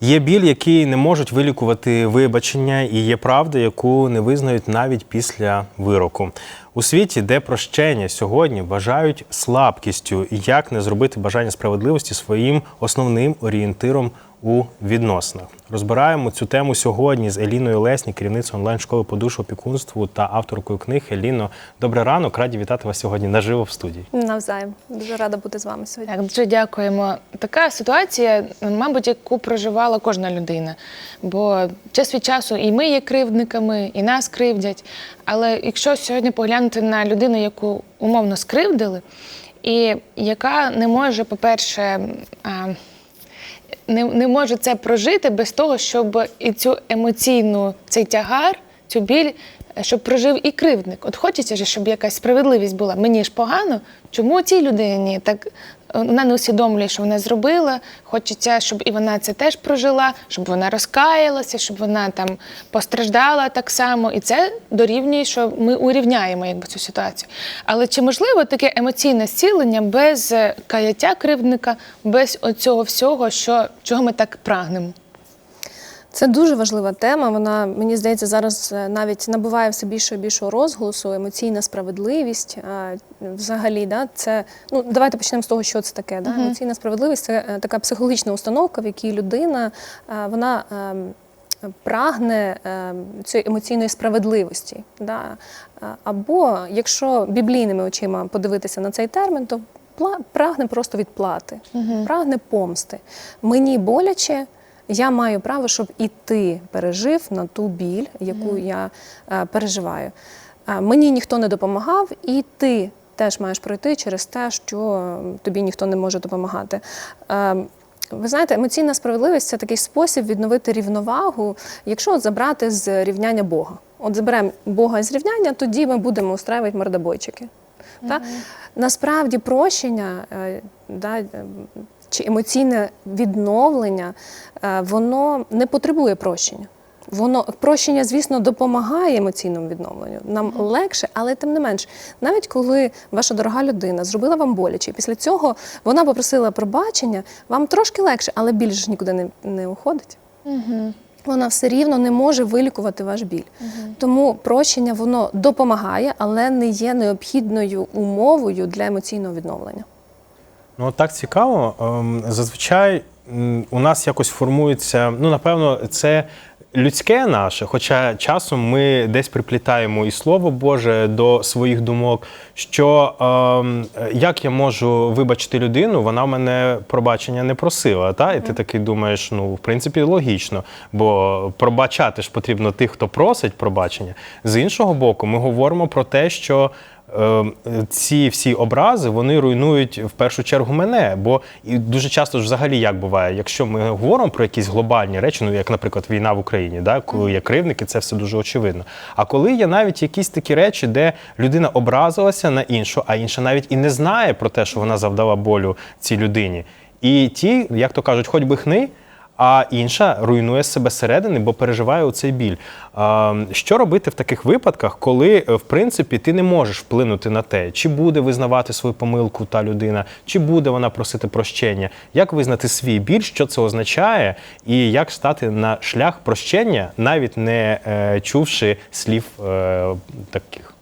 Є біль, який не можуть вилікувати вибачення, і є правда, яку не визнають навіть після вироку. У світі, де прощення сьогодні вважають слабкістю, і як не зробити бажання справедливості своїм основним орієнтиром у відносинах. Розбираємо цю тему сьогодні з Еліною Лесні, керівницею онлайн-школи по душу опікунству та авторкою книг. Еліно, добрий ранок, раді вітати вас сьогодні наживо в студії. Навзаєм. Дуже рада бути з вами сьогодні. Так, дуже дякуємо. Така ситуація, мабуть, яку проживала кожна людина. Бо час від часу і ми є кривдниками, і нас кривдять. Але якщо сьогодні поглянути на людину, яку умовно скривдили, і яка не може, по-перше, а, не, не може це прожити без того, щоб і цю емоційну цей тягар, цю біль, е, щоб прожив і кривдник. От хочеться ж, щоб якась справедливість була. Мені ж погано. Чому цій людині так вона не усвідомлює, що вона зробила? Хочеться, щоб і вона це теж прожила, щоб вона розкаялася, щоб вона там постраждала так само. І це дорівнює, що ми урівняємо якби цю ситуацію. Але чи можливо таке емоційне зцілення без каяття кривдника, без оцього всього, що чого ми так прагнемо? Це дуже важлива тема. Вона, мені здається, зараз е, навіть набуває все більше і більшого розголосу, емоційна справедливість. А, Взагалі, да, це ну давайте почнемо з того, що це таке. Да? Емоційна справедливість це е, така психологічна установка, в якій людина е, вона. Прагне цієї емоційної справедливості. Да? Або якщо біблійними очима подивитися на цей термін, то прагне просто відплати, прагне помсти. Мені боляче, я маю право, щоб і ти пережив на ту біль, яку я е, переживаю. Е, мені ніхто не допомагав, і ти теж маєш пройти через те, що тобі ніхто не може допомагати. Е, ви знаєте, емоційна справедливість це такий спосіб відновити рівновагу, якщо от забрати з рівняння Бога. От заберемо Бога з рівняння, тоді ми будемо устраювати мордобойчики. Та? Насправді прощення е, да, чи емоційне відновлення, е, воно не потребує прощення. Воно прощення, звісно, допомагає емоційному відновленню. Нам легше, але тим не менш, навіть коли ваша дорога людина зробила вам боляче, і після цього вона попросила пробачення, вам трошки легше, але біль ж нікуди не, не уходить. Вона все рівно не може вилікувати ваш біль. Тому прощення воно допомагає, але не є необхідною умовою для емоційного відновлення. Ну, так цікаво. Ем, Зазвичай у нас якось формується, ну, напевно, це людське наше, хоча часом ми десь приплітаємо і Слово Боже до своїх думок, що ем, як я можу вибачити людину, вона в мене пробачення не просила. Та? І ти такий думаєш, ну, в принципі, логічно, бо пробачати ж потрібно тих, хто просить пробачення. З іншого боку, ми говоримо про те, що ці всі образи вони руйнують в першу чергу мене. Бо і дуже часто ж взагалі як буває, якщо ми говоримо про якісь глобальні речі, ну як, наприклад, війна в Україні, да, коли є кривники, це все дуже очевидно. А коли є навіть якісь такі речі, де людина образилася на іншу, а інша навіть і не знає про те, що вона завдала болю цій людині. І ті, як то кажуть, хоч би хни. А інша руйнує себе зсередини, бо переживає оцей біль. А, що робити в таких випадках, коли е, в принципі ти не можеш вплинути на те, чи буде визнавати свою помилку та людина, чи буде вона просити прощення? Як визнати свій біль, що це означає, і як стати на шлях прощення, навіть не е, чувши слів е, таких?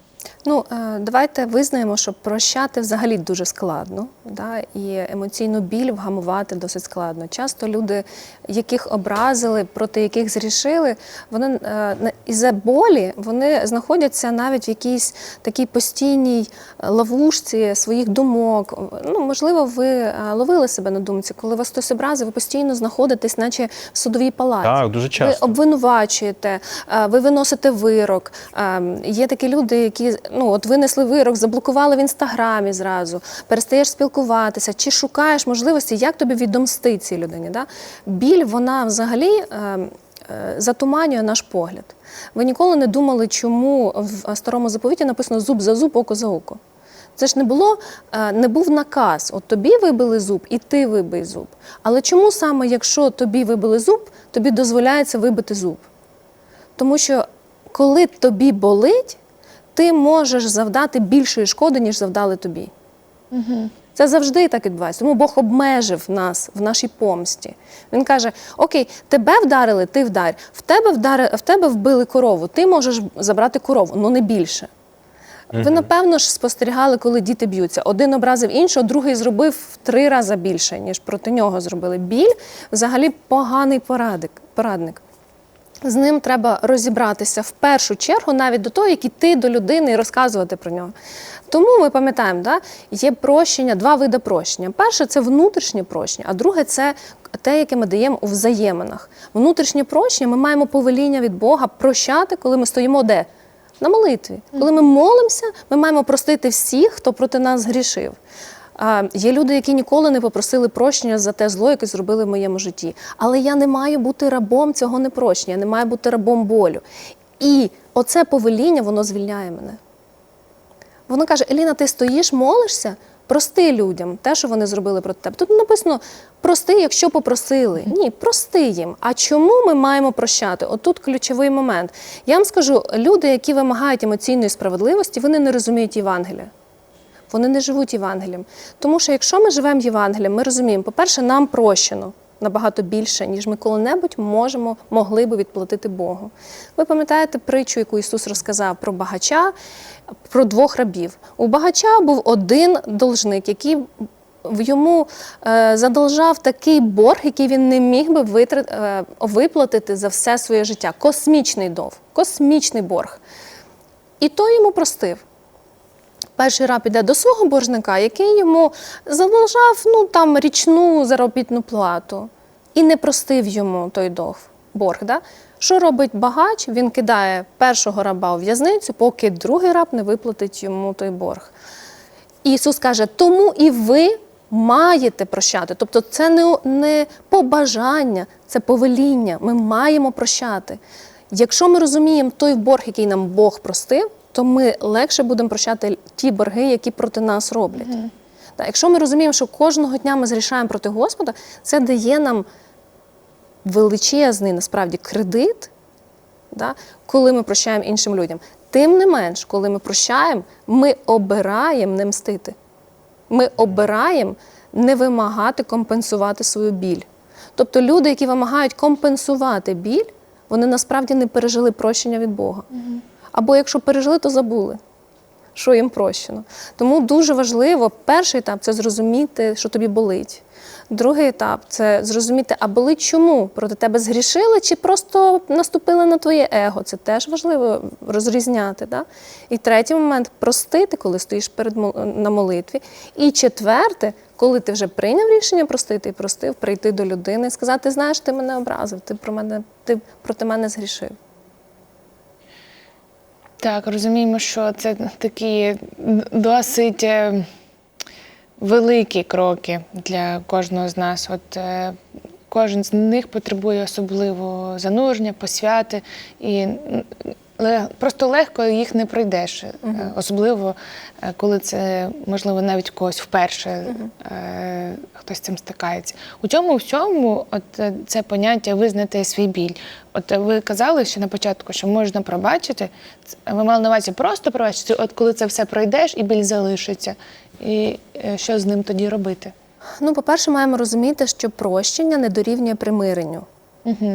Ну, е, давайте визнаємо, що прощати взагалі дуже складно, да? і емоційну біль вгамувати досить складно. Часто люди, яких образили, проти яких зрішили, вони е, на- із-за болі вони знаходяться навіть в якійсь такій постійній ловушці своїх думок. Ну, можливо, ви е, ловили себе на думці, коли вас хтось образив, ви постійно знаходитесь, наче в судовій палаті. Так, дуже часто. Ви обвинувачуєте, ви виносите вирок. Е, Є такі люди, які ну от винесли вирок, заблокували в інстаграмі зразу, перестаєш спілкуватися, чи шукаєш можливості, як тобі відомсти цій людині. Да? Біль, вона взагалі. е, е, Затуманює наш погляд. Ви ніколи не думали, чому в старому заповіті написано зуб за зуб, око за око. Це ж не було, е, не був наказ. От тобі вибили зуб, і ти вибий зуб. Але чому саме, якщо тобі вибили зуб, тобі дозволяється вибити зуб? Тому що коли тобі болить, ти можеш завдати більшої шкоди, ніж завдали тобі. Це завжди так відбувається. Тому Бог обмежив нас в нашій помсті. Він каже: Окей, тебе вдарили, ти вдар. В тебе вдари, в тебе вбили корову. Ти можеш забрати корову, ну не більше. Ви напевно ж спостерігали, коли діти б'ються. Один образив іншого, другий зробив в три рази більше, ніж проти нього зробили. Біль взагалі поганий порадик, порадник. З ним треба розібратися в першу чергу, навіть до того, як іти до людини і розказувати про нього. Тому ми пам'ятаємо, да, є прощення, два види прощення. Перше це внутрішнє прощення, а друге це те, яке ми даємо у взаєминах. Внутрішнє прощення ми маємо повеління від Бога прощати, коли ми стоїмо де? На молитві. Коли ми молимося, ми маємо простити всіх, хто проти нас згрішив. Є люди, які ніколи не попросили прощення за те зло, яке зробили в моєму житті. Але я не маю бути рабом цього непрощення, я не маю бути рабом болю. І оце повеління, воно звільняє мене. Воно каже: Еліна, ти стоїш, молишся, прости людям те, що вони зробили проти тебе. Тут написано прости, якщо попросили. Ні, прости їм. А чому ми маємо прощати? Отут ключовий момент. Я вам скажу, люди, які вимагають емоційної справедливості, вони не розуміють Євангелія. Вони не живуть Євангелієм. Тому що якщо ми живемо Євангелієм, ми розуміємо, по-перше, нам прощено набагато більше, ніж ми коли-небудь можемо, могли би відплатити Богу. Ви пам'ятаєте притчу, яку Ісус розказав про багача, про двох рабів. У багача був один должник, який йому е, задолжав такий борг, який він не міг би витрат, е, виплатити за все своє життя. Космічний дов, космічний борг. І той йому простив. Перший раб іде до свого боржника, який йому задовжав ну, там, річну заробітну плату і не простив йому той дов, борг. Да? Що робить багач? Він кидає першого раба у в'язницю, поки другий раб не виплатить йому той борг. Ісус каже, тому і ви маєте прощати. Тобто це не, не побажання, це повеління. Ми маємо прощати. Якщо ми розуміємо той борг, який нам Бог простив, то ми легше будемо прощати ті борги, які проти нас роблять. Так, якщо ми розуміємо, що кожного дня ми зрішаємо проти Господа, це дає нам величезний насправді кредит, да, коли ми прощаємо іншим людям. Тим не менш, коли ми прощаємо, ми обираємо не мстити. Ми обираємо не вимагати компенсувати свою біль. Тобто люди, які вимагають компенсувати біль, вони насправді не пережили прощення від Бога. Або якщо пережили, то забули, що їм прощено. Тому дуже важливо, перший етап це зрозуміти, що тобі болить. Другий етап це зрозуміти, а болить чому? Проти тебе згрішили чи просто наступили на твоє его. Це теж важливо розрізняти. Да? І третій момент простити, коли стоїш перед на молитві. І четверте, коли ти вже прийняв рішення простити і простив, прийти до людини і сказати: знаєш, ти мене образив, ти про мене, ти проти мене згрішив. Так, розуміємо, що це такі досить е, великі кроки для кожного з нас. От е, кожен з них потребує особливого занурення, посвяти, і просто легко їх не пройдеш. Е, Особливо, е, коли це можливо навіть когось вперше е, хтось з цим стикається. У цьому всьому, от це поняття визнати свій біль. От ви казали ще на початку, що можна пробачити. Ви мали на увазі просто пробачити, от коли це все пройдеш і біль залишиться. І що з ним тоді робити? Ну, по-перше, маємо розуміти, що прощення не дорівнює примиренню.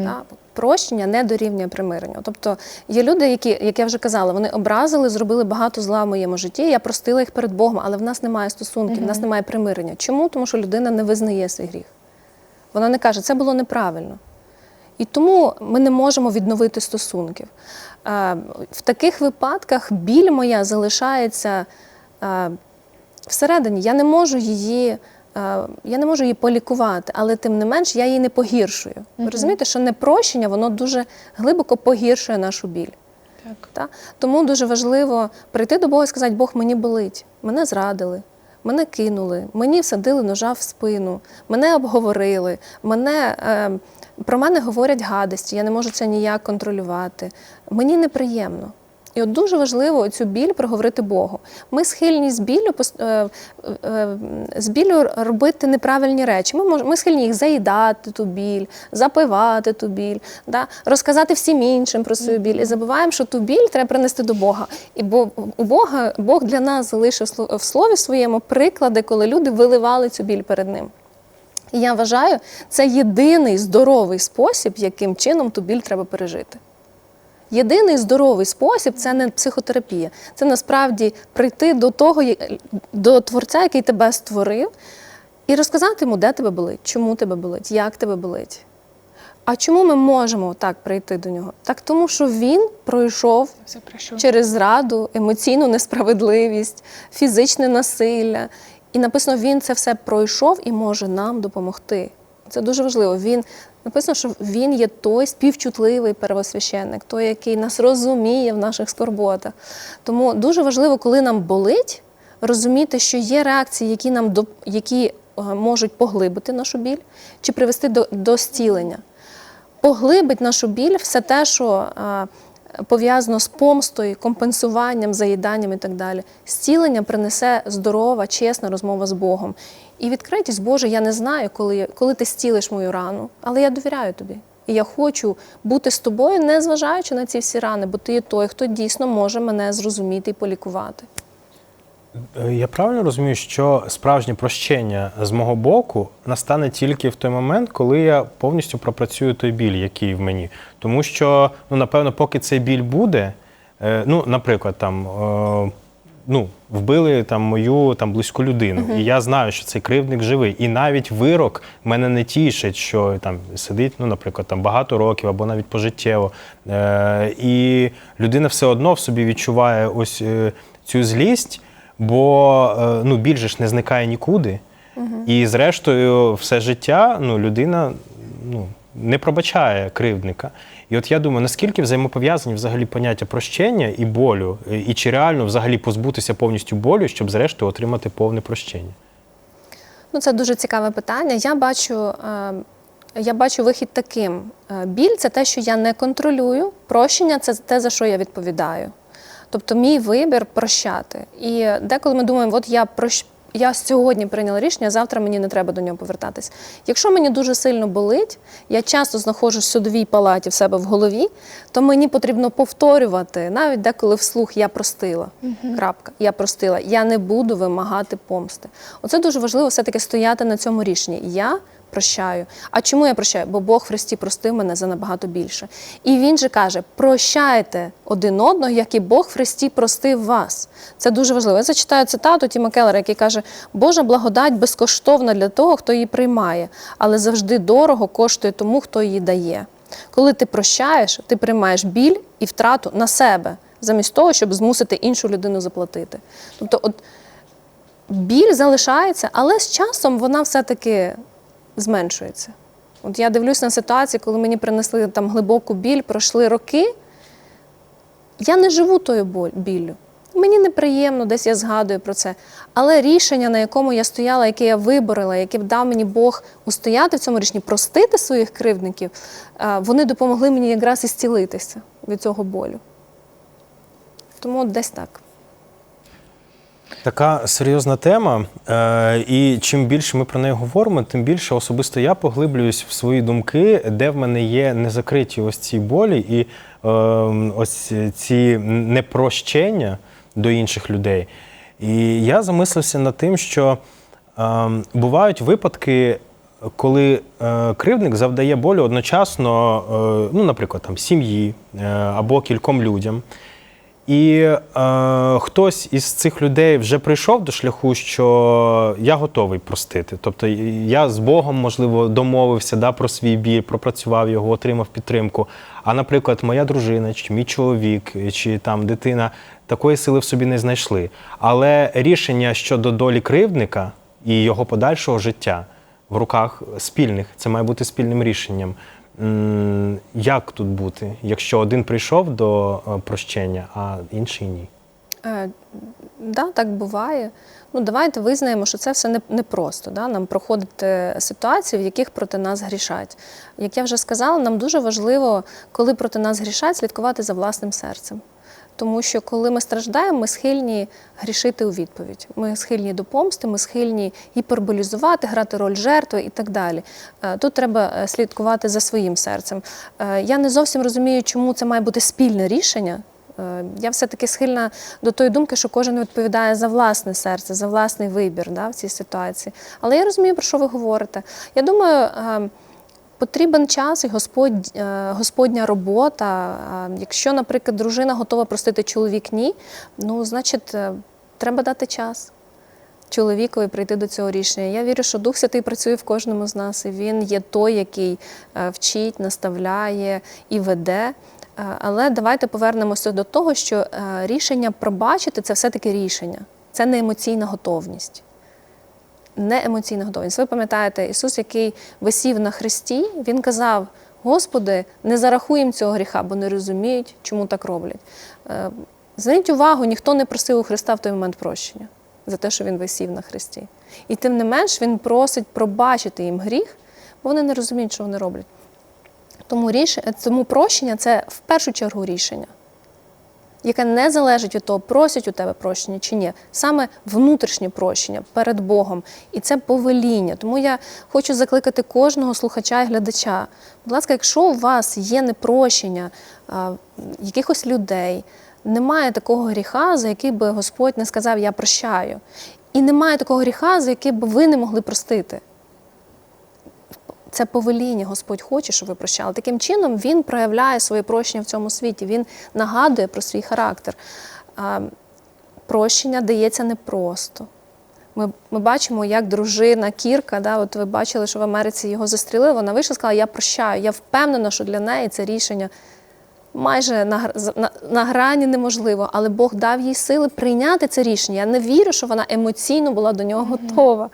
Так? Прощення не дорівнює примиренню. Тобто є люди, які, як я вже казала, вони образили, зробили багато зла в моєму житті. Я простила їх перед Богом, але в нас немає стосунків, в нас немає примирення. Чому? Тому що людина не визнає свій гріх. Вона не каже, це було неправильно. І тому ми не можемо відновити стосунків. Е, В таких випадках біль моя залишається е, всередині. Я не можу її. Е, Я не можу її полікувати, але тим не менш я її не погіршую. Ви розумієте, що непрощення воно дуже глибоко погіршує нашу біль. Так. Та? Тому дуже важливо прийти до Бога і сказати, Бог мені болить, мене зрадили, мене кинули, мені всадили ножа в спину, мене обговорили, мене, е, про мене говорять гадості, я не можу це ніяк контролювати. Мені неприємно. І от дуже важливо цю біль проговорити Богу. Ми схильні з біллю, пос- е, е, з біллю робити неправильні речі. Ми, мож, ми схильні їх заїдати ту біль, запивати ту біль, да? розказати всім іншим про свою біль. І забуваємо, що ту біль треба принести до Бога. І бо у Бога Бог для нас залишив в слові своєму приклади, коли люди виливали цю біль перед ним. І я вважаю, це єдиний здоровий спосіб, яким чином ту біль треба пережити. Єдиний здоровий спосіб це не психотерапія. Це насправді прийти до того, до творця, який тебе створив, і розказати йому, де тебе болить, чому тебе болить, як тебе болить. А чому ми можемо так прийти до нього? Так тому, що він пройшов через зраду, емоційну несправедливість, фізичне насилля. І написано, він це все пройшов і може нам допомогти. Це дуже важливо. Він написано, що він є той співчутливий первосвященник, той, який нас розуміє в наших скорботах. Тому дуже важливо, коли нам болить, розуміти, що є реакції, які нам до які е, можуть поглибити нашу біль чи привести до, до стілення. поглибить нашу біль все те, що а, пов'язано з помстою, компенсуванням, заїданням і так далі. Зцілення принесе здорова, чесна розмова з Богом. І відкритість, Боже, я не знаю, коли, коли ти зцілиш мою рану, але я довіряю тобі. І я хочу бути з тобою, не зважаючи на ці всі рани, бо ти є той, хто дійсно може мене зрозуміти і полікувати. Е, Я правильно розумію, що справжнє прощення з мого боку настане тільки в той момент, коли я повністю пропрацюю той біль, який в мені. Тому що, ну, напевно, поки цей біль буде, е, ну, наприклад, там. е, Ну, вбили там мою там близьку людину, і я знаю, що цей кривдник живий. І навіть вирок мене не тішить, що там сидить, ну, наприклад, там багато років або навіть пожиттєво. Е, і людина все одно в собі відчуває ось е, цю злість, бо е, ну, біль же ж не зникає нікуди. І зрештою, все життя ну, людина ну, не пробачає кривдника. І от я думаю, наскільки взаємопов'язані взагалі поняття прощення і болю, і і чи реально взагалі позбутися повністю болю, щоб зрештою отримати повне прощення? Ну, це дуже цікаве питання. Я бачу, е, я бачу вихід таким: Е, біль це те, що я не контролюю, прощення це те, за що я відповідаю. Тобто, мій вибір прощати. І деколи ми думаємо, от я прощ... Я сьогодні прийняла рішення, завтра мені не треба до нього повертатись. Якщо мені дуже сильно болить, я часто знаходжусь в судовій палаті в себе в голові, то мені потрібно повторювати, навіть деколи вслух я простила. Крапка. Я простила. Я не буду вимагати помсти. Оце дуже важливо все-таки стояти на цьому рішенні. Я прощаю. А чому я прощаю? Бо Бог в Христі простив мене за набагато більше. І він же каже: прощайте один одного, як і Бог в Христі простив вас. Це дуже важливо. Я зачитаю цитату Тіма Келлера, який каже: Божа благодать безкоштовна для того, хто її приймає, але завжди дорого коштує тому, хто її дає. Коли ти прощаєш, ти приймаєш біль і втрату на себе, замість того, щоб змусити іншу людину заплатити. Тобто, от біль залишається, але з часом вона все-таки зменшується. От я дивлюсь на ситуацію, коли мені принесли там глибоку біль, пройшли роки. Я не живу тою біллю. Мені неприємно, десь я згадую про це. Але рішення, на якому я стояла, яке я виборила, яке дав мені Бог устояти в цьому рішенні, простити своїх кривдників, е, вони допомогли мені якраз і зцілитися від цього болю. Тому десь так. Така серйозна тема, е, і чим більше ми про неї говоримо, тим більше особисто я поглиблююсь в свої думки, де в мене є незакриті ось ці болі і е, ось ці непрощення до інших людей. І я замислився над тим, що е, бувають випадки, коли е, кривдник завдає болю одночасно, е, ну, наприклад, там сім'ї або кільком людям. І е, хтось із цих людей вже прийшов до шляху, що я готовий простити. Тобто я з Богом, можливо, домовився да, про свій біль, пропрацював його, отримав підтримку. А, наприклад, моя дружина, чи мій чоловік, чи там дитина такої сили в собі не знайшли. Але рішення щодо долі кривдника і його подальшого життя в руках спільних, це має бути спільним рішенням. Як тут бути, якщо один прийшов до е, прощення, а інший ні? Е, да, так буває. Ну, давайте визнаємо, що це все не- непросто. Да? Нам проходити ситуації, в яких проти нас грішать. Як я вже сказала, нам дуже важливо, коли проти нас грішать, слідкувати за власним серцем. Тому що коли ми страждаємо, ми схильні грішити у відповідь. Ми схильні до помсти, ми схильні гіперболізувати, грати роль жертви і так далі. Е, Тут треба е, слідкувати за своїм серцем. Е, Я не зовсім розумію, чому це має бути спільне рішення. Я все-таки схильна до тої думки, що кожен відповідає за власне серце, за власний вибір да, в цій ситуації. Але я розумію, про що ви говорите. Я думаю, е, потрібен час і Господь, е, Господня робота. Е, Якщо, наприклад, дружина готова простити чоловік ні, ну, значить, е, треба дати час. Чоловікові прийти до цього рішення. Я вірю, що Дух Святий працює в кожному з нас, і він є той, який вчить, наставляє і веде. Але давайте повернемося до того, що рішення пробачити це все-таки рішення, це не емоційна готовність. Не емоційна готовність. Ви пам'ятаєте, Ісус, який висів на хресті, Він казав: Господи, не зарахуємо цього гріха, бо не розуміють, чому так роблять. Е, Зверніть увагу, ніхто не просив у Христа в той момент прощення за те, що він висів на хресті. І тим не менш він просить пробачити їм гріх, бо вони не розуміють, що вони роблять. Тому, рішення, тому прощення це в першу чергу рішення, яке не залежить від того, просять у тебе прощення чи ні. Саме внутрішнє прощення перед Богом. І це повеління. Тому я хочу закликати кожного слухача і глядача. Будь ласка, якщо у вас є непрощення а, якихось людей, немає такого гріха, за який би Господь не сказав Я прощаю. І немає такого гріха, за який би ви не могли простити. Це повеління Господь хоче, щоб ви прощали. Таким чином він проявляє своє прощення в цьому світі. Він нагадує про свій характер. Прощення дається непросто. Ми, ми бачимо, як дружина Кірка, да, от ви бачили, що в Америці його застрілили. Вона вийшла і сказала, я прощаю. Я впевнена, що для неї це рішення майже на, на, на грані неможливо, але Бог дав їй сили прийняти це рішення. Я не вірю, що вона емоційно була до нього готова.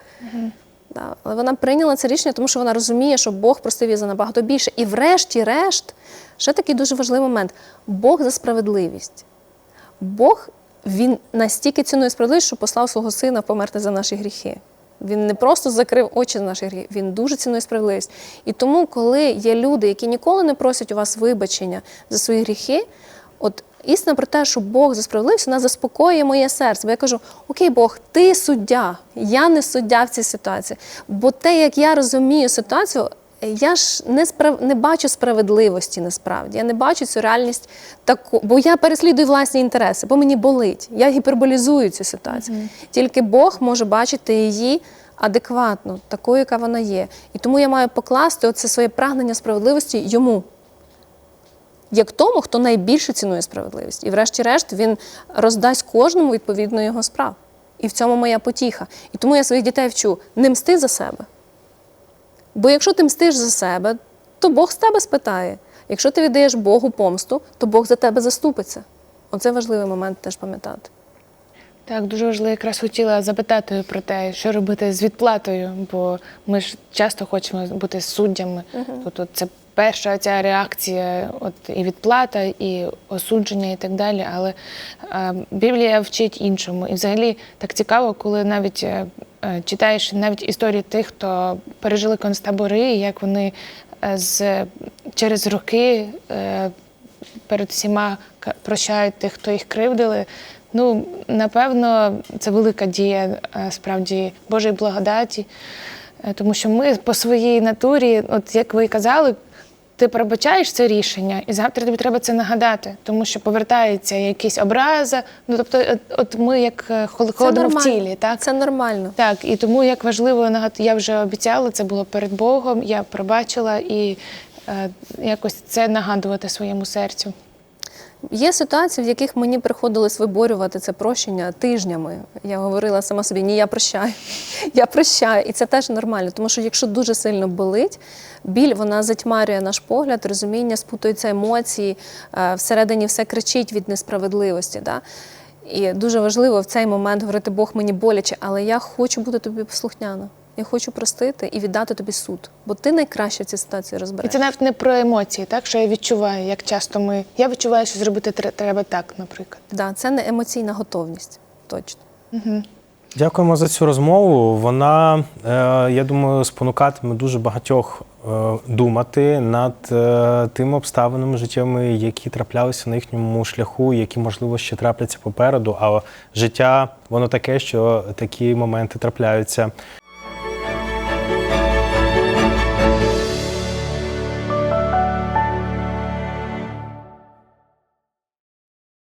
Да, але вона прийняла це рішення, тому що вона розуміє, що Бог простив її за набагато більше. І врешті-решт, ще такий дуже важливий момент: Бог за справедливість. Бог він настільки цінує справедливість, що послав свого сина померти за наші гріхи. Він не просто закрив очі за наші гріхи, він дуже цінує справедливість. І тому, коли є люди, які ніколи не просять у вас вибачення за свої гріхи, от істина про те, що Бог за справедливість, вона заспокоює моє серце. Бо я кажу: Окей, Бог, ти суддя, я не суддя в цій ситуації. Бо те, як я розумію ситуацію, я ж не справ... не бачу справедливості насправді. Я не бачу цю реальність таку, бо я переслідую власні інтереси, бо мені болить. Я гіперболізую цю ситуацію. Тільки Бог може бачити її адекватно, такою, яка вона є. І тому я маю покласти оце своє прагнення справедливості йому. Як тому, хто найбільше цінує справедливість. І врешті-решт він роздасть кожному відповідно його справ. І в цьому моя потіха. І тому я своїх дітей вчу не мсти за себе. Бо якщо ти мстиш за себе, то Бог з тебе спитає. Якщо ти віддаєш Богу помсту, то Бог за тебе заступиться. Оце важливий момент теж пам'ятати. Так, дуже важливо, якраз хотіла запитати про те, що робити з відплатою, бо ми ж часто хочемо бути суддями. Тут от це перша ця реакція, от і відплата, і осудження, і так далі. Але е, Біблія вчить іншому. І взагалі так цікаво, коли навіть е, е, читаєш навіть історії тих, хто пережили концтабори, як вони е, з через роки. Е, перед всіма прощають тих, хто їх кривдили. Ну, напевно, це велика дія е, справді Божої благодаті, тому що ми по своїй натурі, от як ви казали, ти пробачаєш це рішення, і завтра тобі треба це нагадати, тому що повертається якісь образи. Ну тобто, от, от ми як е, в тілі, так? Це нормально. Так, і тому як важливо нагад- я вже обіцяла, це було перед Богом, я пробачила і е, якось це нагадувати своєму серцю. Є ситуації, в яких мені приходилось виборювати це прощення тижнями. Я говорила сама собі, ні, я прощаю, я прощаю. І це теж нормально, тому що якщо дуже сильно болить, біль вона затьмарює наш погляд, розуміння, спутуються емоції, е, всередині все кричить від несправедливості. Да? І дуже важливо в цей момент говорити, Бог мені боляче, але я хочу бути тобі послухняна. Я хочу простити і віддати тобі суд, бо ти найкраще в цій ситуації І розбереш. це навіть не про емоції, так що я відчуваю, як часто ми. Я відчуваю, що зробити треба так, наприклад. Да, це не емоційна готовність, точно. Дякуємо за цю розмову. Вона, е, я думаю, спонукатиме дуже багатьох е, думати над е, тими обставинами життєвими, які траплялися на їхньому шляху, які, можливо, ще трапляться попереду. А життя воно таке, що такі моменти трапляються.